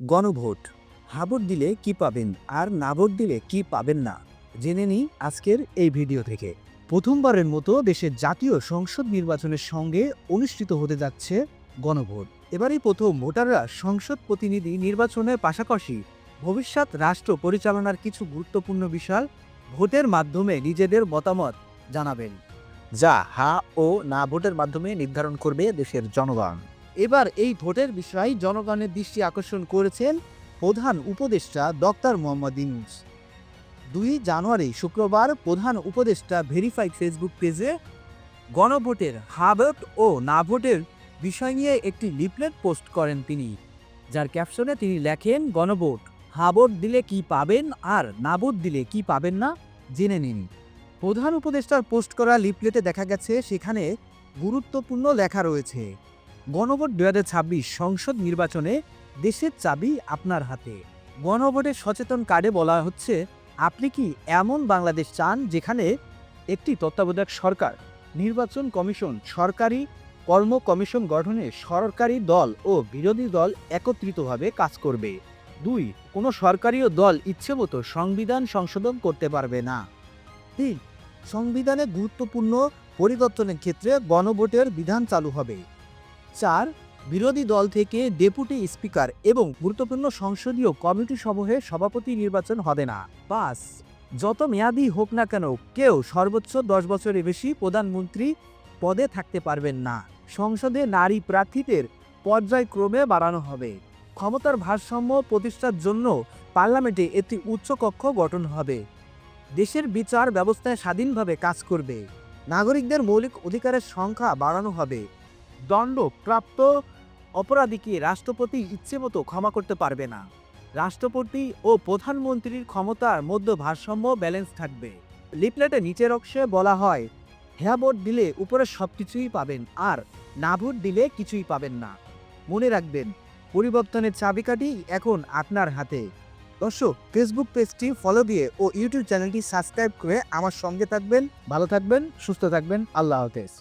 গণভোট। হা ভোট দিলে কি পাবেন আর না ভোট দিলে কি পাবেন না? জেনে নিই আজকের এই ভিডিও থেকে। প্রথমবারের মতো দেশের জাতীয় সংসদ নির্বাচনের সঙ্গে অনুষ্ঠিত হতে যাচ্ছে গণভোট। এবারই প্রথম ভোটাররা সংসদ প্রতিনিধি নির্বাচনের পাশাপাশি ভবিষ্যৎ রাষ্ট্র পরিচালনার কিছু গুরুত্বপূর্ণ বিষয় ভোটের মাধ্যমে নিজেদের মতামত জানাবেন। যা হা ও না ভোটের মাধ্যমে নির্ধারণ করবে দেশের জনগণ। এবার এই ভোটের বিষয়ে জনগণের দৃষ্টি আকর্ষণ করেছেন প্রধান উপদেষ্টা ডক্টর মোহাম্মদ ইউনুস। দুই জানুয়ারি শুক্রবার প্রধান উপদেষ্টা ভেরিফাইড ফেসবুক পেজে গণভোটের হা ভোট ও না ভোটের বিষয় নিয়ে একটি লিফলেট পোস্ট করেন তিনি, যার ক্যাপশনে তিনি লেখেন, গণভোট হা ভোট দিলে কি পাবেন আর না ভোট দিলে কি পাবেন না? জেনে নিন। প্রধান উপদেষ্টার পোস্ট করা লিফলেটে দেখা গেছে, সেখানে গুরুত্বপূর্ণ লেখা রয়েছে গণভোট দুই হাজার ছাব্বিশ সংসদ নির্বাচনে দেশের চাবি আপনার হাতে। গণভোটের সচেতন কার্ডে বলা হচ্ছে, আপনি কি এমন বাংলাদেশ চান যেখানে একটি তত্ত্বাবধায়ক সরকার, নির্বাচন কমিশন, সরকারি কর্ম কমিশন গঠনে সরকারি দল ও বিরোধী দল একত্রিতভাবে কাজ করবে। দুই, কোনো সরকারিও দল ইচ্ছেমতো সংবিধান সংশোধন করতে পারবে না। তিন, সংবিধানে গুরুত্বপূর্ণ পরিবর্তনের ক্ষেত্রে গণভোটের বিধান চালু হবে। চার, বিরোধী দল থেকে ডেপুটি স্পিকার এবং গুরুত্বপূর্ণ সংসদীয় কমিটি সমূহে সভাপতি নির্বাচন হবে না। পাঁচ, যত মেয়াদি হোক না কেন, কেউ সর্বোচ্চ দশ বছরের বেশি প্রধানমন্ত্রী পদে থাকতে পারবেন না। সংসদে নারী প্রার্থীদের পর্যায়ক্রমে বাড়ানো হবে। ক্ষমতার ভারসাম্য প্রতিষ্ঠার জন্য পার্লামেন্টে একটি উচ্চকক্ষ গঠন হবে। দেশের বিচার ব্যবস্থায় স্বাধীনভাবে কাজ করবে। নাগরিকদের মৌলিক অধিকারের সংখ্যা বাড়ানো হবে। দণ্ডপ্রাপ্ত অপরাধীকে রাষ্ট্রপতি ইচ্ছেমতো ক্ষমা করতে পারবে না। রাষ্ট্রপতি ও প্রধানমন্ত্রীর ক্ষমতার মধ্যে ভারসাম্য ব্যালেন্স থাকবে। লিপলেটে নিচের অংশে বলা হয় হ্যাঁ ভোট দিলে উপরে সব কিছুই পাবেন আর না ভোট দিলে কিছুই পাবেন না। মনে রাখবেন, পরিবর্তনের চাবিকাঠি এখন আপনার হাতে। দর্শক ফেসবুক পেজটি ফলো দিয়ে ও ইউটিউব চ্যানেলটি সাবস্ক্রাইব করে আমার সঙ্গে থাকবেন। ভালো থাকবেন, সুস্থ থাকবেন। আল্লাহ হাফেজ।